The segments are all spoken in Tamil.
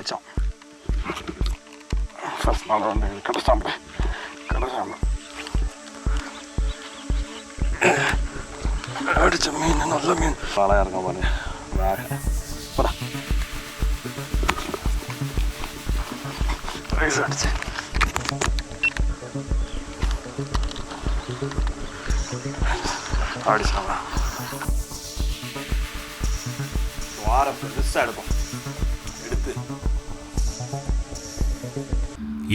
அடித்தோம் ஃபர்ஸ்ட் நாள் வந்து கடை சாப்பிடு கடை சாப்பிடு அடித்த மீன் நல்ல மீன் வாழையாக இருக்கும் பாருங்க வேக போடா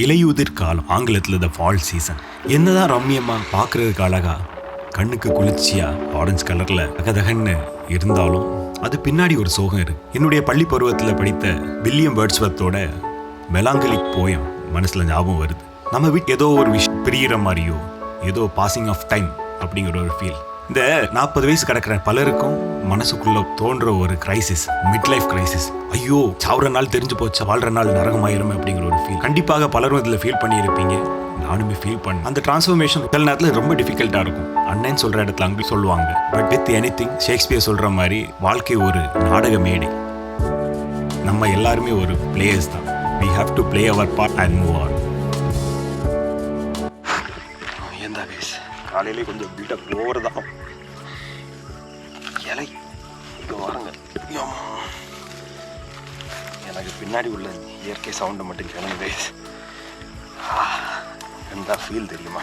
இலையுதிர் காலம். ஆங்கிலத்தில் த ஃபால் சீசன் என்னதான் ரம்யமாக பார்க்குறதுக்கு அழகா கண்ணுக்கு குளிர்ச்சியா ஆரஞ்சு கலரில் அகதகன்னு இருந்தாலும் அது பின்னாடி ஒரு சோகம் இருக்கு. என்னுடைய பள்ளி பருவத்தில் படித்த வில்லியம் வேர்ட்ஸ்வர்த்தோட மெலாங்கலிக் போயம் மனசில் ஞாபகம் வருது. நம்ம வீட்டு ஏதோ ஒரு விஷயம் பிரியிற மாதிரியோ ஏதோ பாசிங் ஆஃப் டைம் அப்படிங்கிற ஒரு ஃபீல் இந்த நாற்பது வயசு கிடக்கிற பலருக்கும் மனசுக்குள்ள தோன்ற ஒரு கிரைசிஸ் மிட் லைஃப் கிரைசிஸ் ஐயோ சாவுற நாள் தெரிஞ்சு போச்சு வாழ்ற நாள் நரகமாயிருமே அப்படிங்கிற ஒரு ஃபீல் கண்டிப்பாக பலரும் இதில் ஃபீல் பண்ணியிருப்பீங்க. நானுமே ஃபீல் பண்ணேன் அந்த டிரான்ஸ்ஃபர்மேஷன் சில நேரத்தில் ரொம்ப டிஃபிகல்ட்டாக இருக்கும். அண்ணன் சொல்கிற இடத்துல அங்கே சொல்லுவாங்க but with anything Shakespeare சொல்கிற மாதிரி வாழ்க்கை ஒரு நாடக மேடை. நம்ம எல்லாருமே ஒரு பிளேயர்ஸ் தான். We have to play our part and move on காலையிலே கொஞ்சம் பில்டப் ஓவர் தான். இலை. இங்கே வாருங்க யம்மா. எனக்கு பின்னாடி உள்ள இயற்கை சவுண்டை மட்டும் கேளுங்க எந்த ஃபீல் தெரியுமா?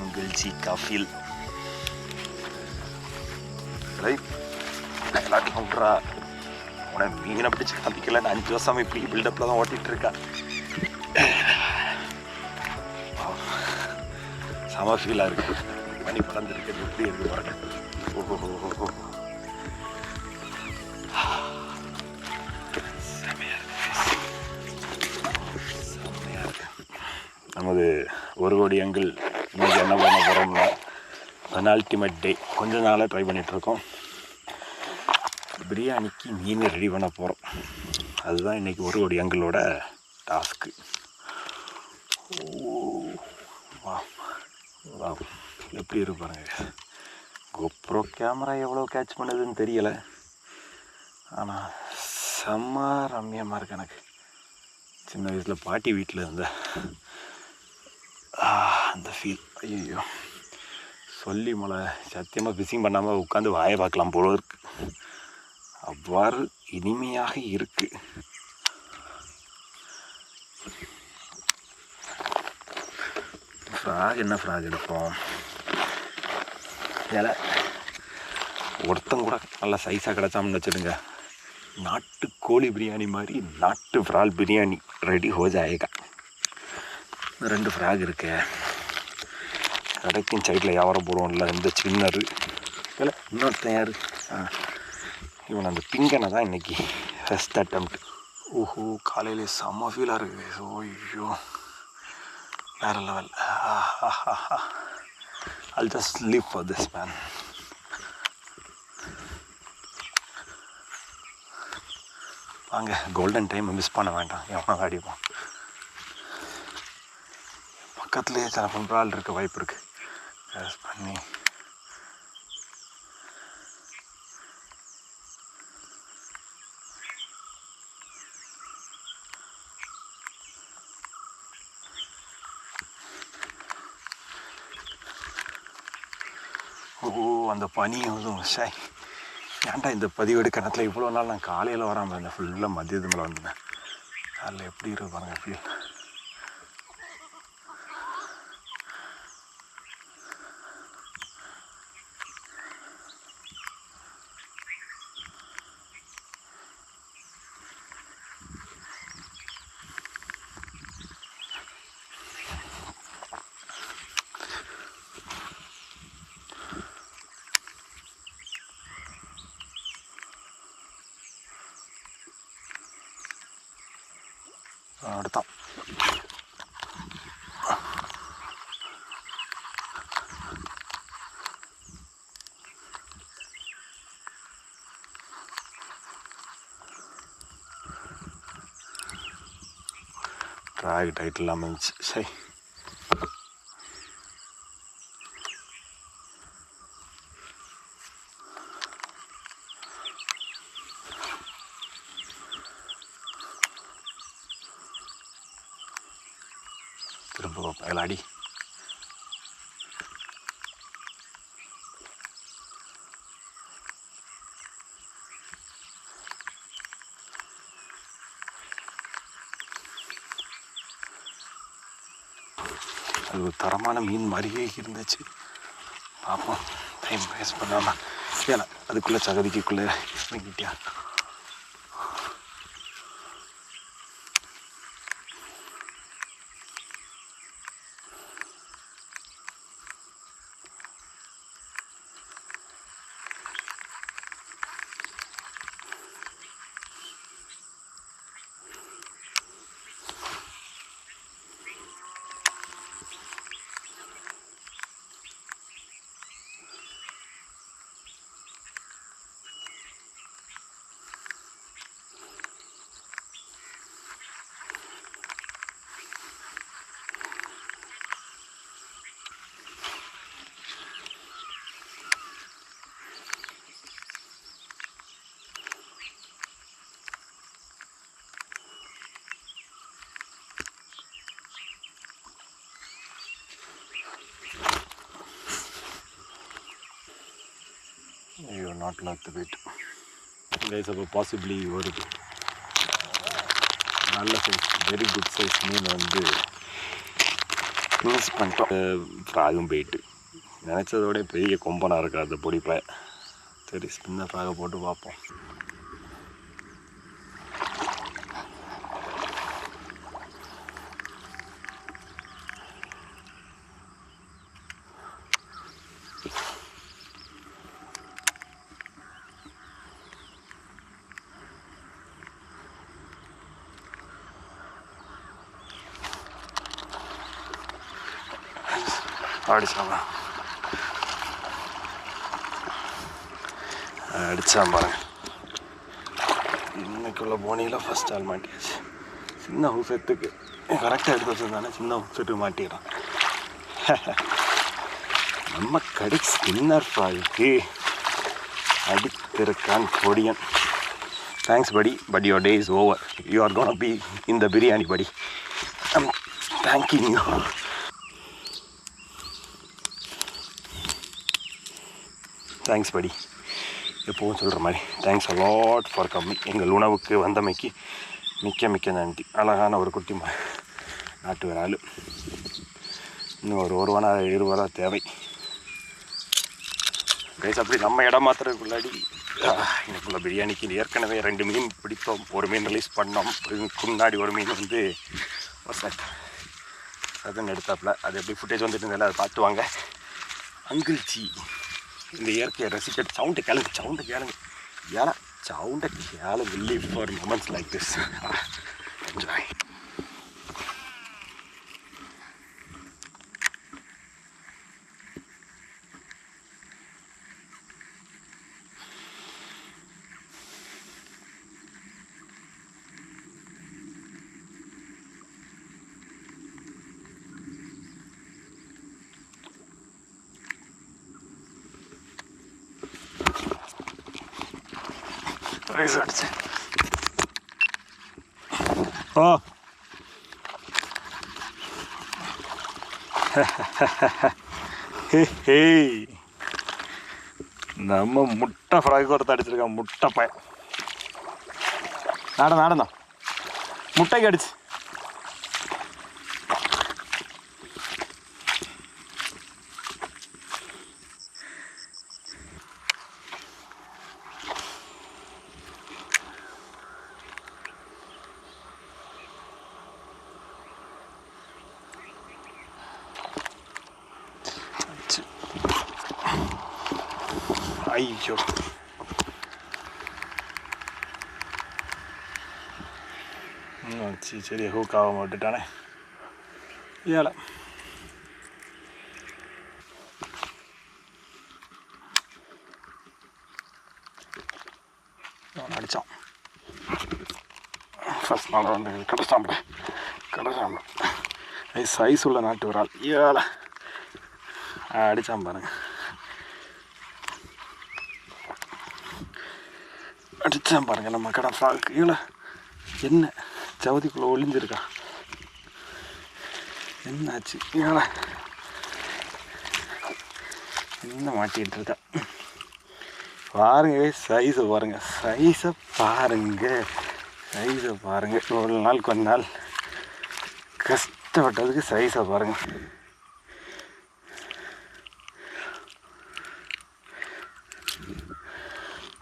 உங்கள் சீக்கா ஃபீல் எல்லாத்தையும் விட்றா உனக்கு மீனை பிடிச்சி காமிக்கலன்னு அஞ்சு வருஷம் இப்படி பில்டப்பில் தான் ஓட்டிகிட்டு இருக்கா செம ஃபீலாக இருக்கு. மணி பறந்துருக்கிறது எப்படி இருக்கு பாருங்க. ஓஹோ ஓஹோ நமது ஒரு கோடி அங்கிள் இன்னைக்கு என்ன பண்ண போகிறோம்னா அல்டிமேட் டே கொஞ்ச நாளாக ட்ரை பண்ணிகிட்ருக்கோம் பிரியாணிக்கு மீன் ரெடி பண்ண போகிறோம் அதுதான் இன்றைக்கி ஒரு கோடி எங்களோட டாஸ்க்கு வா வா. எப்படி இருப்பாருங்க கோப்ரோ கேமரா எவ்வளோ கேட்ச் பண்ணுதுன்னு தெரியலை. ஆனால் செம்ம ரம்யமாக இருக்கு எனக்கு. சின்ன வயசில் பாட்டி வீட்டில் இருந்த. அந்த ஃபீல் ஐயோ சொல்லி மலை சத்தியமாக ஃபிஷிங் பண்ணாமல் உட்காந்து வாயை பார்க்கலாம் போல இருக்கு. அவ்வாறு இனிமையாக இருக்கு. ஃப்ராக் என்ன ஃப்ராக் எடுப்போம்? இலை. ஒருத்தன் கூட நல்லா சைஸாக கிடச்சாம்னு வச்சுடுங்க நாட்டு கோழி பிரியாணி மாதிரி நாட்டு ஃப்ரால் பிரியாணி ரெடி ஹோ ஜாயேகா ரெண்டு ஃப்ராக் இருக்கு. கடைக்கும் சைடில் வியாபாரம் போடுவோம்ல இந்த சின்னரு. இல்லை இன்னொருத்தன் யார்? ஆ இவன் அந்த பிங்கனை தான் இன்னைக்கு ஃபஸ்ட் அட்டம்ப்ட் ஓஹோ காலையிலே செம்ம ஃபீலாக இருக்குது ஸோ ஐயோ வேற level I'll just live for this man. வாங்க கோல்டன் டைம் மிஸ் பண்ண வேண்டாம். எவ்வளோ அடிப்போம் பக்கத்துலேயே சில பண்பால் இருக்க வாய்ப்பு இருக்குது பண்ணி. ஓ அந்த பனியும் அதுவும் சே. ஏன்டா இந்த பதிவேடு கிணத்துல இவ்வளோ நாள் நான் காலையில் வராமல் இருந்தேன். ஃபுல்லாக மதியத்து மேலே வந்தேன். அதில் எப்படி இருக்கு பாருங்க ஃபீல் அடுத்தான் ட்ராக் டைட்டில் இல்லாமல் சரி திரும்ப பார்ப்பேன் அதில் அடி அது ஒரு மீன் மாதிரியே இருந்துச்சு. பார்ப்போம் டைம் வேஸ்ட் பண்ணாமல் ஏன்னா அதுக்குள்ளே சகதிக்குள்ளே இறங்கிட்டியா ஐயோ not lock the weight guys அப்போ பாசிபிளி வருது நல்ல சைஸ் வெரி குட் சைஸ் மீன் வந்து மிஸ் பண்ணிட்டோம் ஃப்ராகும் போயிட்டு. நினச்சதோட பெரிய கொம்பனாக இருக்காது பொடிப்பை சரி சின்ன ஃப்ராகை போட்டு பார்ப்போம். அடிச்சாங்க அடிச்சான் பாருங்க இன்னைக்குள்ள போனியில் ஃபஸ்ட் ஆள் மாட்டியாச்சு. சின்ன ஹவுஸ் செட்டுக்கு. கரெக்டாக எடுத்து வச்சுருந்தானே சின்ன ஹவுஸ் செட்டுக்கு மாட்டிடுறான். நம்ம கடி ஸ்கின்னர் ஃப்ராய்க்கு அடித்திருக்கான் கொடியன். தேங்க்ஸ் படி but your day is over you are gonna be இந்த பிரியாணி படி ஐம் தேங்க்யூ தேங்க்ஸ் படி எப்போவும் சொல்கிற மாதிரி. தேங்க்ஸ் அலாட் ஃபார் கம்மிங் எங்கள் உணவுக்கு வந்தமைக்கு மிக்க மிக்க நன்றி. அழகான ஒரு குட்டி மா நாட்டு விரால் இன்னும் ஒரு ஒரு வாரம் ரூபா தேவை. கைஸ் அப்படி நம்ம இடம் மாத்திரக்குள்ளாடி எனக்குள்ள பிரியாணிக்கு ஏற்கனவே ரெண்டு மீன் பிடித்தோம். ஒரு மீன் ரிலீஸ் பண்ணோம். முன்னாடி ஒரு மீன் வந்து சதன் எடுத்தாப்புல. அது எப்படி ஃபுட்டேஜ் வந்துட்டு இருந்தாலும் அதை பார்த்துவாங்க அங்கிள் ஜி. இந்த இயற்கையை ரசிக்க சவுண்டை கேளுங்க சவுண்டை கேளுங்க. ஏன்னா சவுண்டை கேளுங்க live for moments like this enjoy rice அடிச்சு ஓ ஹே நம்ம முட்டை ஃப்ராக் ஒருத்த அடிச்சிருக்கான் முட்டை பையன் நாட நாடந்தா முட்டைக்கு ஐயோ ம், சரி சரி ஹூக் ஆக விட்டுட்டானே ஏழை அவன் அடித்தான் ஃபஸ்ட் நாள் வந்து கடைசாம்பு கடைசாம்பு அது சைஸ் உள்ள நாட்டு ஒரு ஆள் ஏழை அடித்தான் பாருங்க அடித்தான் பாருங்க நம்ம கடை ஃப்ராக். இவ்வளோ என்ன சவுதிக்குள்ளே ஒளிஞ்சிருக்கா? என்னாச்சு? இவ்வளோ என்ன மாட்டிகிட்டு இருக்கா? பாருங்க சைஸை பாருங்க சைஸை பாருங்க சைஸை பாருங்க. ஒரு நாள் கொஞ்ச நாள் கஷ்டப்பட்டதுக்கு சைஸை பாருங்க.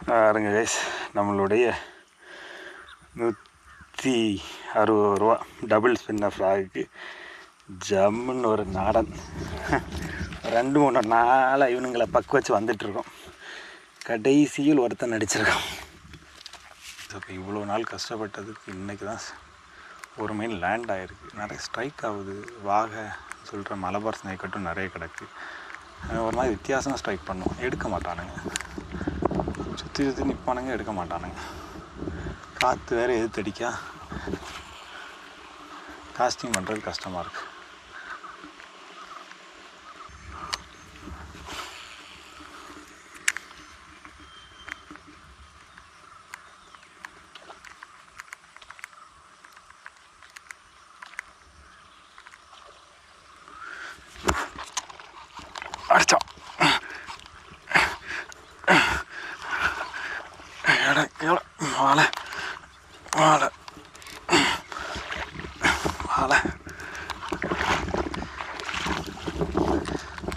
பாருங்க கைஸ் நம்மளுடைய நூற்றி அறுபது ரூபா டபுள் ஸ்பின்னர் ஃப்ராகுக்கு ஜம்முன்னு ஒரு நாடன். ரெண்டு மூணு நாளாக இவனுங்களை பக்கு வச்சு வந்துட்டுருக்கோம். கடைசியில் ஒருத்தன் நடிச்சிருக்கான். இப்போ இவ்வளோ நாள் கஷ்டப்பட்டதுக்கு இன்றைக்கி தான் ஒரு மீன் லேண்ட் ஆகிருக்கு நிறைய ஸ்ட்ரைக் ஆகுது. வாக சொல்கிற மலபார் ஸ்னேக்கட்டும் நிறைய கிடக்கு. ஒரு மாதிரி வித்தியாசமாக ஸ்ட்ரைக் பண்ணும். எடுக்க மாட்டானுங்க. இழுத்து இழுத்து நிற்பானுங்க எடுக்க மாட்டானுங்க. காற்று வேறு எதிர்த்தடிக்கா காஸ்டிங் பண்ணுறது கஷ்டமாக இருக்குது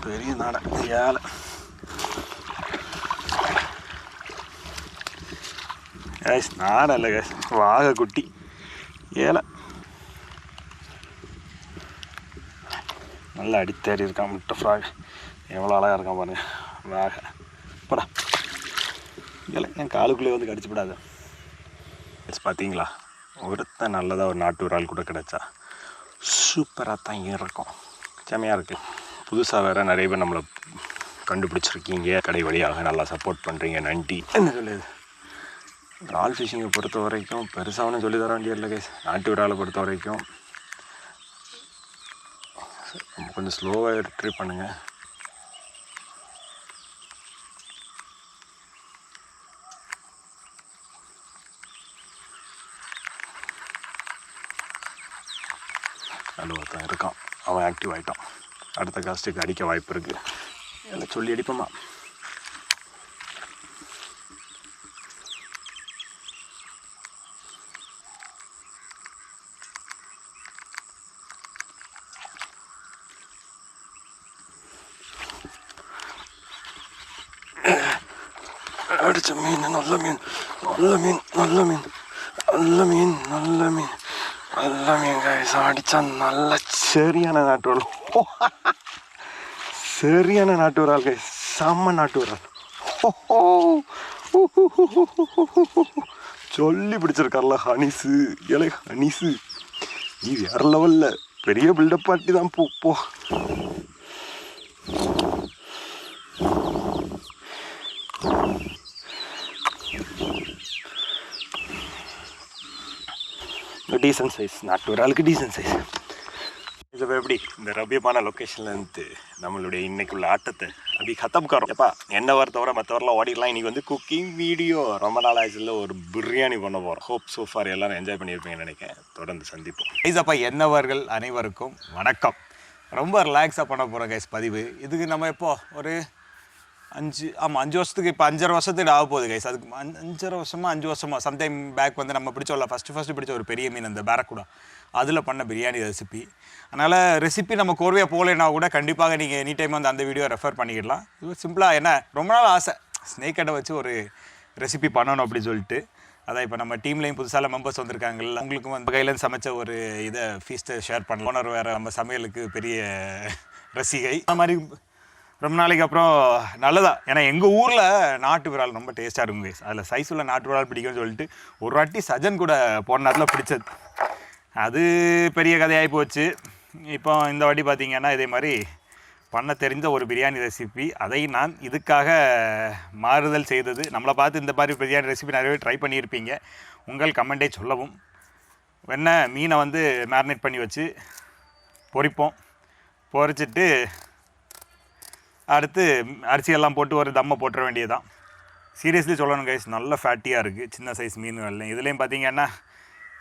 பெரிய நாடை. ஏழை கேஸ் நாடை இல்லை கேஸ் வாகை குட்டி ஏழை நல்லா அடித்தேறி இருக்கான் முட்டை ஃப்ராக். எவ்வளோ அழகாக இருக்கான் பாருங்க. வாக. போடா. இல்லை என் காலுக்குள்ளேயே வந்து கடிச்சுப்படாது. எஸ் பார்த்தீங்களா ஒருத்தன் நல்லதாக ஒரு நாட்டு ஒரு ஆள் கூட கிடச்சா சூப்பராக தான் இருக்கும். செமையாக இருக்குது புதுசாக வேறு நிறைய பேர் நம்மளை கண்டுபிடிச்சிருக்கீங்க. கடை வழியாக நல்லா சப்போர்ட் பண்ணுறீங்க நன்றி. என்ன சொல்லுது ரால் ஃபிஷிங்கை பொறுத்த வரைக்கும் பெருசாக ஒன்றும் சொல்லி தர வேண்டியதில்லை கேஸ் நாட்டு விடாலை பொறுத்த வரைக்கும். நம்ம கொஞ்சம் ஸ்லோவாக ட்ரை பண்ணுங்கள் நல்ல ஒருத்தன் இருக்கான். அவன் ஆக்டிவ் ஆகிட்டான் அடுத்த காஸ்ட்டுக்கு அடிக்க வாய்ப்பு இருக்குது எல்லாம் சொல்லி அடிப்போமா? அடிச்ச மீன் நல்ல மீன் நல்ல மீன் நல்ல மீன் நல்ல மீன் நல்ல மீன். நல்ல மீன் கைஸ் அடிச்சா நல்ல சரியான நாட்டு சரியான நாட்டு விரால் கை செம்ம நாட்டு விரால் சொல்லி பிடிச்சிருக்கார்ல ஹனிசு இலை ஹனிசு நீ வேற லெவலில் பெரிய பில்டப் பார்ட்டி தான் போ போ டீசன்ட் சைஸ் நாட்டு ஒரு ஆளுக்கு டீசன்ட் சைஸ் இது எப்படி? இந்த ரபியமான லொக்கேஷன்லேருந்து நம்மளுடைய இன்னைக்குள்ள ஆட்டத்தை அப்படி கத்தம் காரோம் எப்பா என்ன வர தவிர மற்றவரெல்லாம் ஓடிடலாம். இன்னைக்கு வந்து குக்கிங் வீடியோ ரொம்ப நாள் ஆச்சுல ஒரு பிரியாணி பண்ண போகிறோம் ஹோப் சோஃபார் எல்லாரும் என்ஜாய் பண்ணியிருப்பீங்கன்னு நினைக்கிறேன். தொடர்ந்து சந்திப்போம். ஐசப்பா என்னவர்கள் அனைவருக்கும் வணக்கம். ரொம்ப ரிலாக்ஸாக பண்ண போகிறோம் கைஸ் பதிவு. இதுக்கு நம்ம எப்போ? ஒரு அஞ்சு ஆமாம் அஞ்சு வருஷத்துக்கு இப்போ அஞ்சரை வருஷத்துக்கு ஆக போகுது கைஸ் அதுக்கு அஞ்சு அஞ்சரை வருஷமா அஞ்சு வருஷமா சம்டைம் பேக் வந்து நம்ம பிடிச்சோம்ல ஃபஸ்ட்டு ஃபஸ்ட்டு பிடிச்ச ஒரு பெரிய மீன் அந்த பேரக்குடா அதில் பண்ண பிரியாணி ரெசிபி அதனால் ரெசிபி நம்ம கோர்வையாக போகலைன்னா கூட கண்டிப்பாக நீங்கள் எனி டைம் வந்து அந்த வீடியோ ரெஃபர் பண்ணிக்கிடலாம். இது சிம்பிளாக என்ன ரொம்ப நாள் ஆசை. ஸ்னேக் கடை வச்சு ஒரு ரெசிபி பண்ணணும் அப்படின்னு சொல்லிட்டு. அதான் இப்போ நம்ம டீம்லேயும் புதுசாக மெம்பர்ஸ் வந்திருக்காங்கல்ல உங்களுக்கும் வந்து கையிலேருந்து சமைச்ச ஒரு இதை ஃபீஸ்ட்டை ஷேர் பண்ணலாம். ஓனர் வேறு நம்ம சமையலுக்கு பெரிய ரசிகை. அந்த மாதிரி ரொம்ப நாளைக்கு அப்புறம் நல்லதா. ஏன்னா எங்கள் ஊரில் நாட்டு விரால் ரொம்ப டேஸ்ட்டாக இருக்கும் கேஸ் அதில் சைஸ் உள்ள நாட்டு விரால் பிடிக்கும்னு சொல்லிட்டு ஒரு வாட்டி சஜன் கூட போன நேரத்தில் பிடிச்சது. அது பெரிய கதையாகி போச்சு. இப்போ இந்த வாட்டி பார்த்தீங்கன்னா இதே மாதிரி பண்ண தெரிந்த ஒரு பிரியாணி ரெசிபி அதை நான் இதுக்காக மாறுதல் செய்தது. நம்மளை பார்த்து இந்த மாதிரி பிரியாணி ரெசிபி நிறையவே ட்ரை பண்ணியிருப்பீங்க. உங்கள் கமெண்டே சொல்லவும். என்ன மீனை வந்து மேரினேட் பண்ணி வச்சு பொரிப்போம். பொரிச்சிட்டு அடுத்து அரிசியெல்லாம் போட்டு ஒரு தம்மை போட்டுற வேண்டியதுதான். சீரியஸ்லி சொல்லணும் கைஸ் நல்ல ஃபேட்டியாக இருக்குது சின்ன சைஸ் மீன் இதுலேயும் பார்த்தீங்கன்னா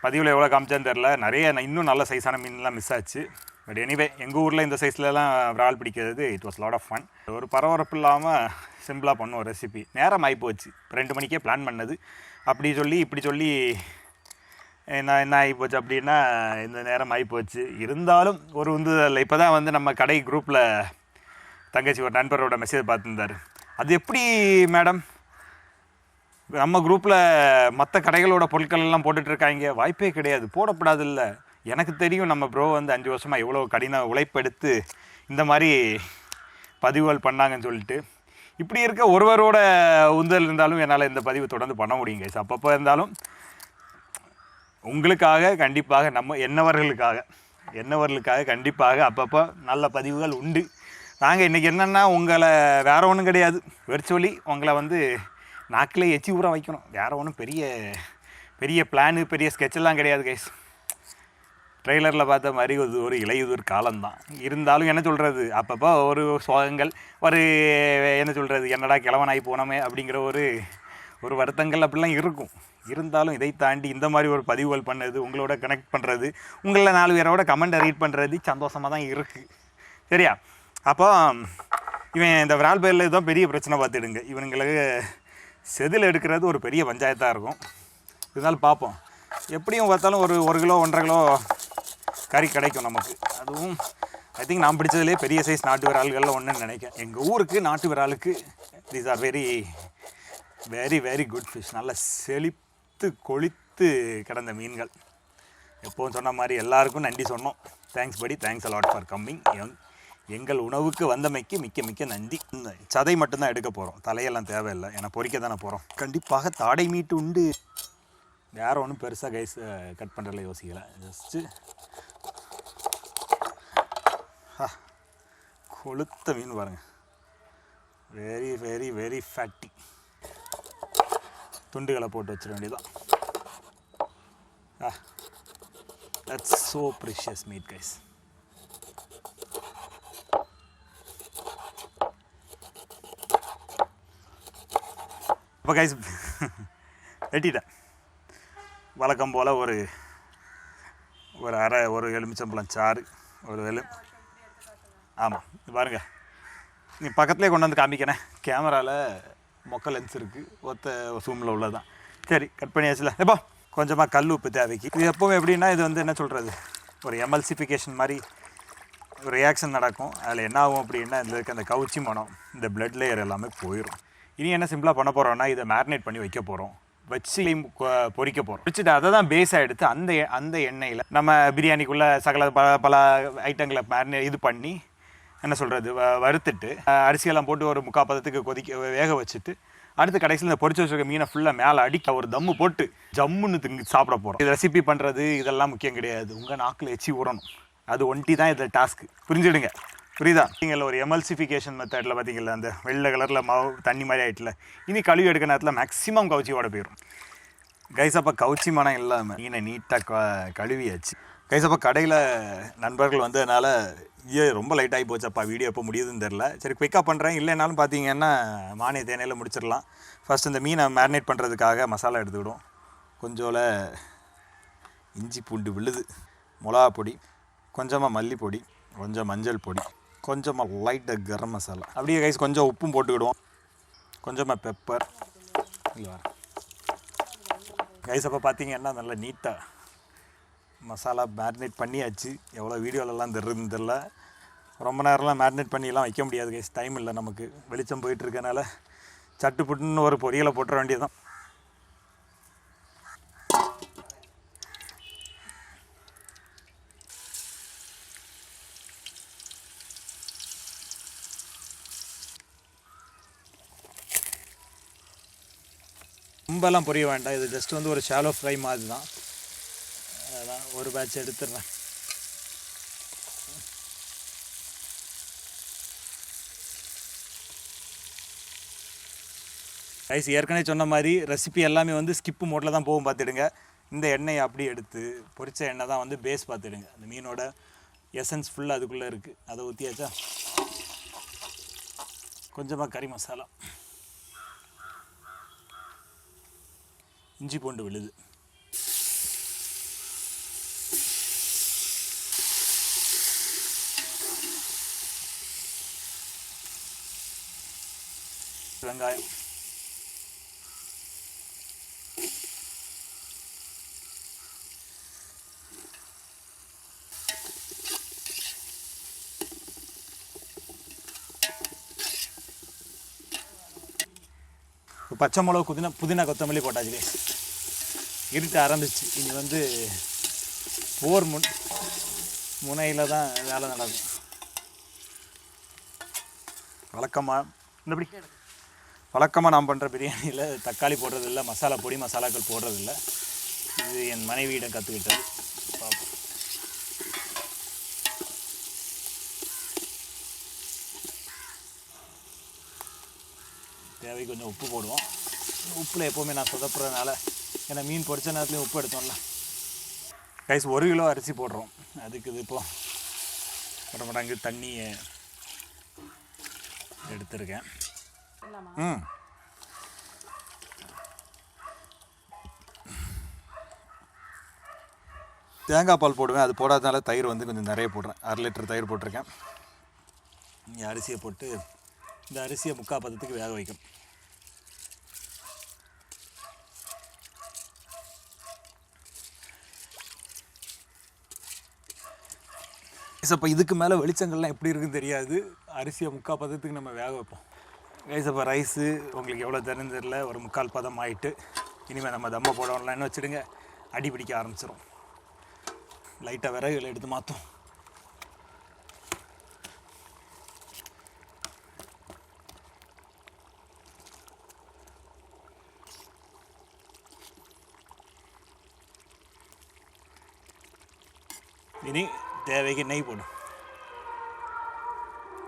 பதிவில் எவ்வளோ காமிச்சான்னு தெரில நிறைய இன்னும் நல்ல சைஸான மீன்லாம் மிஸ் ஆச்சு. பட் எனிவே எங்கள் ஊரில் இந்த சைஸ்லலாம் விரால் பிடிக்கிறது it was lot of fun ஒரு பரபரப்பு இல்லாமல் சிம்பிளாக பண்ணுவோம் ரெசிபி நேரம் ஆகி போச்சு ரெண்டு மணிக்கே பிளான் பண்ணது. அப்படி சொல்லி இப்படி சொல்லி என்ன என்ன ஆகி போச்சு அப்படின்னா இந்த நேரம் ஆகி போச்சு இருந்தாலும் ஒரு உந்துதல். இப்போ தான் வந்து நம்ம கடை குரூப்பில் தங்கச்சி ஒரு நண்பரோட மெசேஜ் பார்த்துருந்தாரு. அது எப்படி மேடம் நம்ம குரூப்பில் மற்ற கடைகளோட பொருட்கள் எல்லாம் போட்டுட்டு இருக்காங்க. வாய்ப்பே கிடையாது. போடப்படாது இல்லை எனக்கு தெரியும் நம்ம ப்ரோ வந்து அஞ்சு வருஷமாக எவ்வளோ கடின உழைப்பெடுத்து இந்த மாதிரி பதிவுகள் பண்ணாங்கன்னு சொல்லிட்டு. இப்படி இருக்க ஒருவரோட உந்தல் இருந்தாலும் என்னால் இந்த பதிவு தொடர்ந்து பண்ண முடியுங்க அப்பப்போ இருந்தாலும் உங்களுக்காக கண்டிப்பாக நம்ம என்னவர்களுக்காக என்னவர்களுக்காக கண்டிப்பாக அப்பப்போ நல்ல பதிவுகள் உண்டு. நாங்கள் இன்றைக்கி என்னென்னா உங்களை வேறு ஒன்றும் கிடையாது. வெர்ச்சுவலி உங்களை வந்து நாக்கிலே எச்சி ஊற வைக்கணும். வேற ஒன்றும் பெரிய பெரிய பிளானு பெரிய ஸ்கெட்செல்லாம் கிடையாது கைஸ் ட்ரெய்லரில் பார்த்த மாதிரி ஒரு ஒரு இலையுதிர் காலம்தான். இருந்தாலும் என்ன சொல்கிறது அப்பப்போ ஒரு சோகங்கள் ஒரு என்ன சொல்கிறது என்னடா கிழவனாகி போனோமே அப்படிங்கிற ஒரு ஒரு வருத்தங்கள் அப்படிலாம் இருக்கும். இருந்தாலும் இதை தாண்டி இந்த மாதிரி ஒரு பதிவுகள் பண்ணது உங்களோட கனெக்ட் பண்ணுறது உங்களில் நாலு பேரோட கமெண்ட்டை ரீட் பண்ணுறது சந்தோஷமாக தான் இருக்குது சரியா? அப்போ இவன் இந்த விரால் பயிரில் இதுதான் பெரிய பிரச்சனை பார்த்துடுங்க. இவனுங்களுக்கு செதில் எடுக்கிறது ஒரு பெரிய பஞ்சாயத்தாக இருக்கும். இருந்தாலும் பார்ப்போம். எப்படியும் பார்த்தாலும் ஒரு ஒரு கிலோ ஒன்றரை கிலோ கறி கிடைக்கும் நமக்கு. அதுவும் ஐ திங்க் நான் பிடிச்சதுலேயே பெரிய சைஸ் நாட்டு விரால்களில் ஒன்றுன்னு நினைக்கிறேன். எங்கள் ஊருக்கு நாட்டு விராலுக்கு these are very very very good fish நல்லா செழித்து கொளித்து கிடந்த மீன்கள். எப்போவும் சொன்ன மாதிரி எல்லாருக்கும் நன்றி சொன்னோம். தேங்க்ஸ் படி thanks a lot for coming young எங்கள் உணவுக்கு வந்தமைக்கு மிக்க மிக்க நன்றி. இந்த சதை மட்டும்தான் எடுக்க போகிறோம் தலையெல்லாம் தேவையில்லை. ஏன்னா பொறிக்க தானே போகிறோம் கண்டிப்பாக தாடை மீட்டு உண்டு. வேற ஒன்றும் பெருசாக கைஸ் கட் பண்ணுறதுல யோசிக்கலை. ஜஸ்ட்டு கொளுத்த மீன் பாருங்க. வெரி வெரி வெரி ஃபேட்டி துண்டுகளை போட்டு வச்சிட வேண்டியதான் ஆ that's so precious meat guys அப்போ கைஸ் வெட்டிட்டேன். வழக்கம் போல் ஒரு ஒரு அரை ஒரு எலுமிச்சம்பழம் சாறு ஒரு எலு ஆமாம் பாருங்கள் பாருங்க. நீ பக்கத்துலேயே கொண்டு வந்து காமிக்கிறேன். கேமராவில் மொக்க லென்ஸ் இருக்குது ஒத்த சூமில் உள்ளதான் சரி கட் பண்ணியாச்சுல. எப்போ கொஞ்சமாக கல் உப்பு தேவைக்கு. இது எப்போவும் எப்படின்னா இது வந்து என்ன சொல்கிறது ஒரு எமல்சிஃபிகேஷன் மாதிரி ஒரு ரியாக்ஷன் நடக்கும். அதில் என்ன ஆகும் அப்படின்னா இதில் இருக்க அந்த கவுச்சி மனம் இந்த பிளட் லேயர் எல்லாமே போயிடும் இனி என்ன சிம்பிளாக பண்ண போகிறோம்னா இதை மேரினேட் பண்ணி வைக்க போகிறோம் வச்சு கொ- போகிறோம் பொரிச்சுட்டு அதை தான் பேஸாக எடுத்து அந்த எ- அந்த எண்ணெயில் நம்ம பிரியாணிக்குள்ளே சகல பல பல ஐட்டங்களை மேரினே இது பண்ணி என்ன சொல்கிறது வறுத்துட்டு அரிசியெல்லாம் போட்டு ஒரு முக்கால் பதத்துக்கு கொதிக்க வேக வச்சுட்டு அடுத்து கடைசியில் இந்த பொரிச்சு வச்சிருக்க மீனை ஃபுல்லாக மேலே அடிக்க ஒரு தம்மு போட்டு ஜம்முன்னு திங்கு சாப்பிட போகிறோம் இது ரெசிபி பண்ணுறது இதெல்லாம் முக்கியம் கிடையாது. உங்கள் நாக்கில் எச்சி விடணும் அது ஒன்ட்டி தான் இதில் டாஸ்க்கு புரிஞ்சுடுங்க. புரியுதா? நீங்கள் ஒரு எமல்சிஃபிகேஷன் மெத்தடில் பார்த்தீங்களா அந்த வெள்ளை கலரில் மாவு தண்ணி மாதிரி ஆயிட்டுல இனி கழுவி எடுக்க நேரத்தில் மேக்ஸிமம் கவுச்சியோட போயிடும் கைஸ் அப்போ கவுச்சி மனம் இல்லாமல் மீனை நீட்டாக க கழுவியாச்சு. கைஸ் அப்போ கடையில் நண்பர்கள் வந்ததுனால ஐயோ ரொம்ப லைட் ஆகி போச்சப்பா வீடியோ எப்போ முடியுதுன்னு தெரில சரி குயிக்காக பண்ணுறேன் இல்லைனாலும் பார்த்தீங்கன்னா மானிய தேனையில் முடிச்சிடலாம். ஃபஸ்ட் இந்த மீனை மேரினேட் பண்ணுறதுக்காக மசாலா எடுத்துக்கிடும் கொஞ்சோல இஞ்சி பூண்டு விழுது மிளகா பொடி கொஞ்சமாக மல்லிப்பொடி கொஞ்சம் மஞ்சள் பொடி. கொஞ்சமாக லைட்டாக கரம் மசாலா. அப்படியே கைஸ் கொஞ்சம் உப்பும் போட்டுக்கிடுவோம். கொஞ்சமாக பெப்பர் இல்லை கைஸ் அப்போ பார்த்தீங்கன்னா நல்லா நீட்டாக மசாலா மேரினேட் பண்ணியாச்சு. எவ்வளோ வீடியோலலாம் தெரியுதுன்னு தெரில ரொம்ப நேரம்லாம் மேரினேட் பண்ணிலாம் வைக்க முடியாது கைஸ் டைம் இல்லை நமக்கு. வெளிச்சம் போயிட்டு இருக்கனால சட்டு புட்டுன்னு ஒரு பொரியலை போட்டுற வேண்டியதுதான். ரொம்பலாம் பொரிய வேண்டாம். இது ஜஸ்ட் வந்து ஒரு ஷாலோ ஃப்ரை மாதிரி தான் அதான் ஒரு பேட்ச் எடுத்துடுறேன். ரைஸ் ஏற்கனவே சொன்ன மாதிரி ரெசிபி எல்லாமே வந்து ஸ்கிப்பு மோட்டில் தான் போகும் பார்த்துடுங்க. இந்த எண்ணெயை அப்படி எடுத்து பொரிச்ச எண்ணெய் தான் வந்து பேஸ் பார்த்துடுங்க. அந்த மீனோட எசன்ஸ் ஃபுல்லாக அதுக்குள்ளே இருக்குது அதை ஊற்றியாச்சா கொஞ்சமாக கறி மசாலா. இஞ்சி பூண்டு விழுது. வெங்காயம். பச்சை மிளகு புதினா புதினா கொத்தமல்லி போட்டாச்சு guys. இருட்ட ஆரம்பிச்சு இனி வந்து போர் முன் முனையில் தான் வேலை நடக்கும். வழக்கமாக இந்தபடி வழக்கமாக நான் பண்ணுற பிரியாணியில் தக்காளி போடுறதில்ல மசாலா பொடி மசாலாக்கள் போடுறதில்ல. இது என் மனைவியிடம் கற்றுக்கிட்டது பார்ப்போம் தேவை கொஞ்சம் உப்பு போடுவோம். உப்பில் எப்போவுமே நான் சொதப்புறதுனால ஏன்னா மீன் பொரிச்ச நேரத்துலையும் உப்பு எடுத்தோம்ல. கைஸ் ஒரு கிலோ அரிசி போடுறோம். அதுக்கு இது இப்போ ஒரு மடங்கு தண்ணியை எடுத்திருக்கேன். ம். தேங்காய் பால் போடுவேன். அது போடாதனால தயிர் வந்து கொஞ்சம் நிறைய போடுறேன். அரை லிட்டர் தயிர் போட்டிருக்கேன். அரிசியை போட்டு இந்த அரிசியை முக்கால் பதத்துக்கு வேக வைக்கணும் கைஸ் அப்போ இதுக்கு மேலே வெளிச்சங்கள்லாம் எப்படி இருக்குன்னு தெரியாது. அரிசியை முக்கால் பதத்துக்கு நம்ம வேக வைப்போம். கைஸ் அப்போ ரைஸு உங்களுக்கு எவ்வளோ தருன்னு தெரியல. ஒரு முக்கால் பதம் ஆயிட்டு இனிமேல் நம்ம தம்மை போடலாம்னு வச்சுடுங்க. அடி பிடிக்க ஆரம்பிச்சிடும் லைட்டாக விறகுகளை எடுத்து மாற்றும் இனி தேவைக்கு நெய் போடும்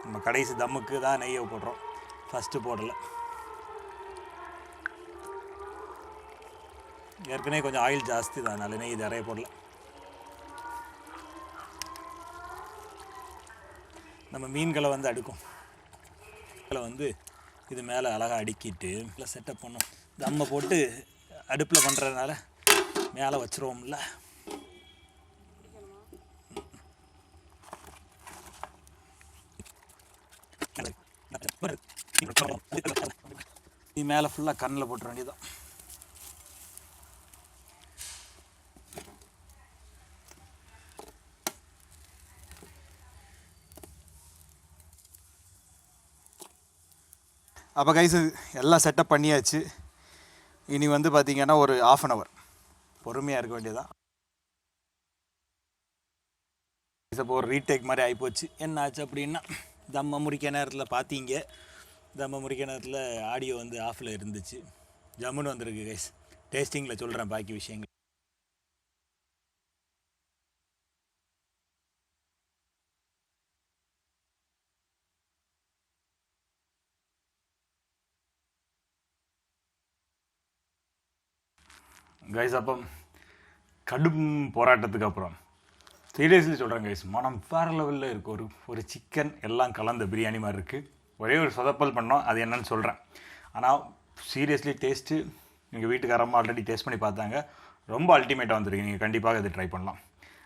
நம்ம கடைசி தம்முக்கு தான் நெய்யை போடுறோம். ஃபஸ்ட்டு போடலை. ஏற்கனவே கொஞ்சம் ஆயில் ஜாஸ்தி தான். அதனால் நெய் நிறைய போடல. நம்ம மீன்களை வந்து அடுக்கும். மீன்களை வந்து இது மேலே அழகாக அடுக்கிட்டு இல்லை செட்டப் பண்ணோம். தம்மை போட்டு அடுப்பில் பண்ணுறதுனால மேலே வச்சுருவோம்ல. நீ மேலே ஃபுல்லாக கண்ணில் போட்டுற வேண்டியதான் அப்போ கைஸ் எல்லாம் செட்டப் பண்ணியாச்சு. இனி வந்து பார்த்தீங்கன்னா ஒரு ஆஃப் அன் ஹவர் பொறுமையாக இருக்க வேண்டியதான் இப்போ ஒரு ரீடேக் மாதிரி ஆகிப்போச்சு என்ன ஆச்சு அப்படின்னா தம்ம முடிக்க நேரத்தில் பார்த்தீங்க தம்ம முடிக்க நேரத்தில் ஆடியோ வந்து ஆஃபில் இருந்துச்சு. ஜம்முன்னு வந்திருக்கு கைஸ் டேஸ்டிங்கில் சொல்கிறேன் பாக்கி விஷயங்கள். கைஸ் அப்போ கடும் போராட்டத்துக்கு அப்புறம். சீரியஸ்லி சொல்கிறேங்க கைஸ் மனம் வேறு லெவலில் இருக்குது ஒரு ஒரு சிக்கன் எல்லாம் கலந்த பிரியாணி மாதிரி இருக்குது ஒரே ஒரு சொதப்பல் பண்ணோம் அது என்னன்னு சொல்கிறேன் ஆனால் சீரியஸ்லி டேஸ்ட்டு எங்கள் வீட்டுக்காரம்மா ஆல்ரெடி டேஸ்ட் பண்ணி பார்த்தாங்க. ரொம்ப அல்டிமேட்டாக வந்துருக்கு. நீங்கள் கண்டிப்பாக இது ட்ரை பண்ணலாம்.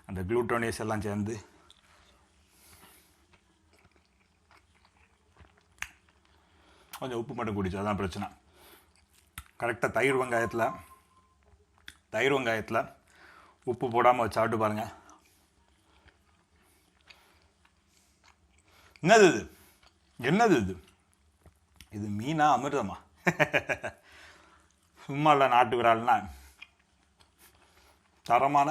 அந்த க்ளூட்டோனியஸ் எல்லாம் சேர்ந்து. கொஞ்சம் உப்பு மட்டும் குடிச்சு அதான் பிரச்சனை. கரெக்டாக தயிர் வெங்காயத்தில் தயிர் வெங்காயத்தில் உப்பு போடாமல் வச்சு சாப்பிட்டு பாருங்கள் என்னது இது? என்னது இது? இது மீனா அமிர்தமா? சும்மா இல்லை நாட்டு விரால்னா தரமான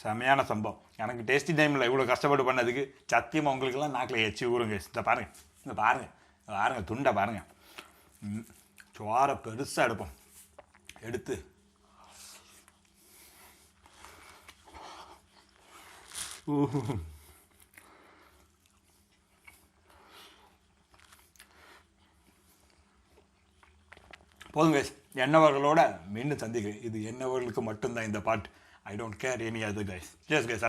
செமையான சம்பவம். எனக்கு டேஸ்டி டைமில் இவ்வளோ கஷ்டப்பட்டு பண்ணதுக்கு சத்தியமாக உங்களுக்கெல்லாம் நாக்கில் எச்சி ஊறுங்க. இந்த பாருங்கள் இந்த பாருங்கள் பாருங்கள் துண்டை பாருங்கள் ம், சோறை பெருசாக எடுப்போம். எடுத்து. போதும் போதுங்க என்னவர்களோட மீண்டும் சந்திக்கிறேன். இது என்னவர்களுக்கு மட்டும்தான் இந்த but I don't care any other guys ஜெஸ் guys